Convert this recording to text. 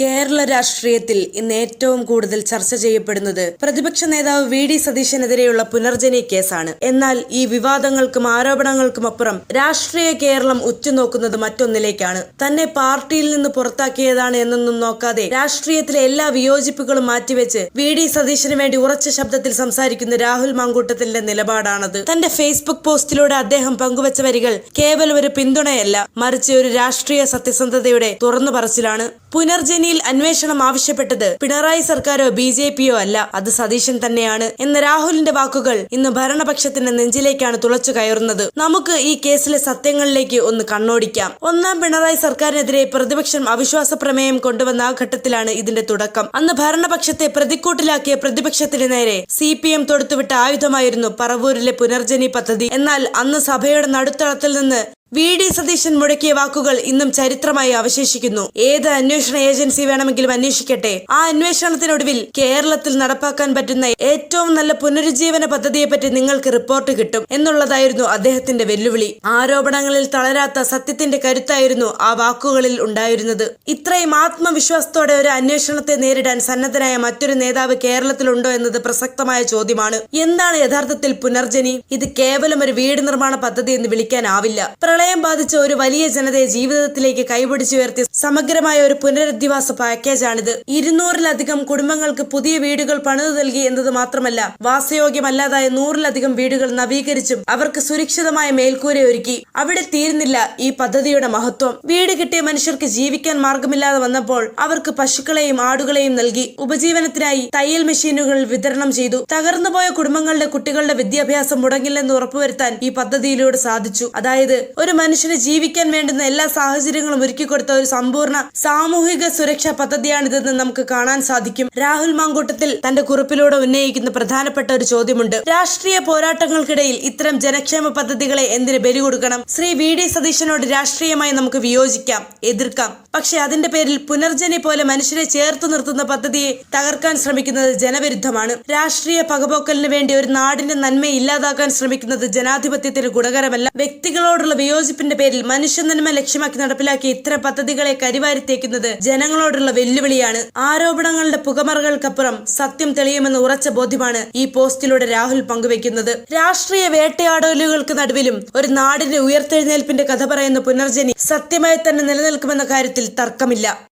കേരള രാഷ്ട്രീയത്തിൽ ഇന്ന് ഏറ്റവും കൂടുതൽ ചർച്ച ചെയ്യപ്പെടുന്നത് പ്രതിപക്ഷ നേതാവ് വി ഡി സതീശനെതിരെയുള്ള പുനർജനി കേസാണ്. എന്നാൽ ഈ വിവാദങ്ങൾക്കും ആരോപണങ്ങൾക്കും അപ്പുറം രാഷ്ട്രീയ കേരളം ഉറ്റുനോക്കുന്നത് മറ്റൊന്നിലേക്കാണ്. തന്നെ പാർട്ടിയിൽ നിന്ന് പുറത്താക്കിയതാണ് എന്നൊന്നും നോക്കാതെ രാഷ്ട്രീയത്തിലെ എല്ലാ വിയോജിപ്പുകളും മാറ്റിവെച്ച് വി ഡി സതീശന് വേണ്ടി ഉറച്ച ശബ്ദത്തിൽ സംസാരിക്കുന്ന രാഹുൽ മാങ്കൂട്ടത്തിന്റെ നിലപാടാണത്. തന്റെ ഫേസ്ബുക്ക് പോസ്റ്റിലൂടെ അദ്ദേഹം പങ്കുവച്ച വരികൾ കേവലം ഒരു പിന്തുണയല്ല മറിച്ച് ഒരു രാഷ്ട്രീയ സത്യസന്ധതയുടെ തുറന്നു പറച്ചിലാണ് പുനർജനിയിൽ അന്വേഷണം ആവശ്യപ്പെട്ടത് പിണറായി സർക്കാരോ ബി ജെ പിയോ അല്ല. അത് സതീശൻ തന്നെയാണ്. എന്ന രാഹുലിന്റെ വാക്കുകൾ ഇന്ന് ഭരണപക്ഷത്തിന്റെ നെഞ്ചിലേക്കാണ് തുളച്ചു കയറുന്നത്. നമുക്ക് ഈ കേസിലെ സത്യങ്ങളിലേക്ക് ഒന്ന് കണ്ണോടിക്കാം. ഒന്നാം പിണറായി സർക്കാരിനെതിരെ പ്രതിപക്ഷം അവിശ്വാസ പ്രമേയം കൊണ്ടുവന്ന ആ ഘട്ടത്തിലാണ് ഇതിന്റെ തുടക്കം. അന്ന് ഭരണപക്ഷത്തെ പ്രതിക്കൂട്ടിലാക്കിയ പ്രതിപക്ഷത്തിന് നേരെ സി പി എം തൊടുത്തുവിട്ട ആയുധമായിരുന്നു പറവൂരിലെ പുനർജനി പദ്ധതി. എന്നാൽ അന്ന് സഭയുടെ നടുത്തളത്തിൽ നിന്ന് വി ഡി സതീശൻ മുടക്കിയ വാക്കുകൾ ഇന്നും ചരിത്രമായി അവശേഷിക്കുന്നു. ഏത് അന്വേഷണ ഏജൻസി വേണമെങ്കിലും അന്വേഷിക്കട്ടെ. ആ അന്വേഷണത്തിനൊടുവിൽ കേരളത്തിൽ നടപ്പാക്കാൻ പറ്റുന്ന ഏറ്റവും നല്ല പുനരുജ്ജീവന പദ്ധതിയെപ്പറ്റി നിങ്ങൾക്ക് റിപ്പോർട്ട് കിട്ടും എന്നുള്ളതായിരുന്നു അദ്ദേഹത്തിന്റെ വെല്ലുവിളി. ആരോപണങ്ങളിൽ തളരാത്ത സത്യത്തിന്റെ കരുത്തായിരുന്നു ആ വാക്കുകളിൽ ഉണ്ടായിരുന്നത്. ഇത്രയും ആത്മവിശ്വാസത്തോടെ ഒരു അന്വേഷണത്തെ നേരിടാൻ സന്നദ്ധനായ മറ്റൊരു നേതാവ് കേരളത്തിലുണ്ടോ എന്നത് പ്രസക്തമായ ചോദ്യമാണ്. എന്താണ് യഥാർത്ഥത്തിൽ പുനർജനി? ഇത് കേവലം ഒരു വീട് നിർമ്മാണ പദ്ധതി എന്ന് വിളിക്കാനാവില്ല. പ്രളയം ബാധിച്ച ഒരു വലിയ ജനതയെ ജീവിതത്തിലേക്ക് കൈപിടിച്ചുയർത്തിയ സമഗ്രമായ ഒരു പുനരധിവാസ പാക്കേജാണിത്. ഇരുന്നൂറിലധികം കുടുംബങ്ങൾക്ക് പുതിയ വീടുകൾ പണിതു നൽകി എന്നത് മാത്രമല്ല വാസയോഗ്യമല്ലാതായ നൂറിലധികം വീടുകൾ നവീകരിച്ചും അവർക്ക് സുരക്ഷിതമായ മേൽക്കൂര ഒരുക്കി. അവിടെ തീരുന്നില്ല ഈ പദ്ധതിയുടെ മഹത്വം. വീട് കിട്ടിയ മനുഷ്യർക്ക് ജീവിക്കാൻ മാർഗമില്ലാതെ വന്നപ്പോൾ അവർക്ക് പശുക്കളെയും ആടുകളെയും നൽകി ഉപജീവനത്തിനായി തയ്യൽ മെഷീനുകൾ വിതരണം ചെയ്തു. തകർന്നുപോയ കുടുംബങ്ങളുടെ കുട്ടികളുടെ വിദ്യാഭ്യാസം മുടങ്ങില്ലെന്ന് ഉറപ്പുവരുത്താൻ ഈ പദ്ധതിയിലൂടെ സാധിച്ചു. അതായത് ഒരു മനുഷ്യന് ജീവിക്കാൻ വേണ്ടുന്ന എല്ലാ സാഹചര്യങ്ങളും ഒരുക്കിക്കൊടുത്ത ഒരു സമ്പൂർണ സാമൂഹിക സുരക്ഷാ പദ്ധതിയാണിതെന്ന് നമുക്ക് കാണാൻ സാധിക്കും. രാഹുൽ മാങ്കൂട്ടത്തിൽ തന്റെ കുറിപ്പിലൂടെ ഉന്നയിക്കുന്ന പ്രധാനപ്പെട്ട ഒരു ചോദ്യമുണ്ട്. രാഷ്ട്രീയ പോരാട്ടങ്ങൾക്കിടയിൽ ഇത്തരം ജനക്ഷേമ പദ്ധതികളെ എന്തിന് ബലി കൊടുക്കണം? ശ്രീ വി ഡി സതീശനോട് രാഷ്ട്രീയമായി നമുക്ക് വിയോജിക്കാം എതിർക്കാം. പക്ഷെ അതിന്റെ പേരിൽ പുനർജനി പോലെ മനുഷ്യരെ ചേർത്ത് നിർത്തുന്ന പദ്ധതിയെ തകർക്കാൻ ശ്രമിക്കുന്നത് ജനവിരുദ്ധമാണ്. രാഷ്ട്രീയ പകപോക്കലിന് വേണ്ടി ഒരു നാടിന്റെ നന്മയെ ഇല്ലാതാക്കാൻ ശ്രമിക്കുന്നത് ജനാധിപത്യത്തിന് ഗുണകരമല്ല. വ്യക്തികളോടുള്ള വിയോജിപ്പിന്റെ പേരിൽ മനുഷ്യനന്മ ലക്ഷ്യമാക്കി നടപ്പിലാക്കി ഇത്തരം പദ്ധതികളെ കരിവാരിത്തേക്കുന്നത് ജനങ്ങളോടുള്ള വെല്ലുവിളിയാണ്. ആരോപണങ്ങളുടെ പുകമറകൾക്കപ്പുറം സത്യം തെളിയുമെന്ന് ഉറച്ച ബോധ്യമാണ് ഈ പോസ്റ്റിലൂടെ രാഹുൽ പങ്കുവെക്കുന്നത് രാഷ്ട്രീയ വേട്ടയാടലുകൾക്ക് നടുവിലും ഒരു നാടിന്റെ ഉയർത്തെഴുന്നേൽപ്പിന്റെ കഥ പറയുന്ന പുനർജനി സത്യമായി തന്നെ നിലനിൽക്കുമെന്ന കാര്യത്തിൽ തർക്കമില്ല.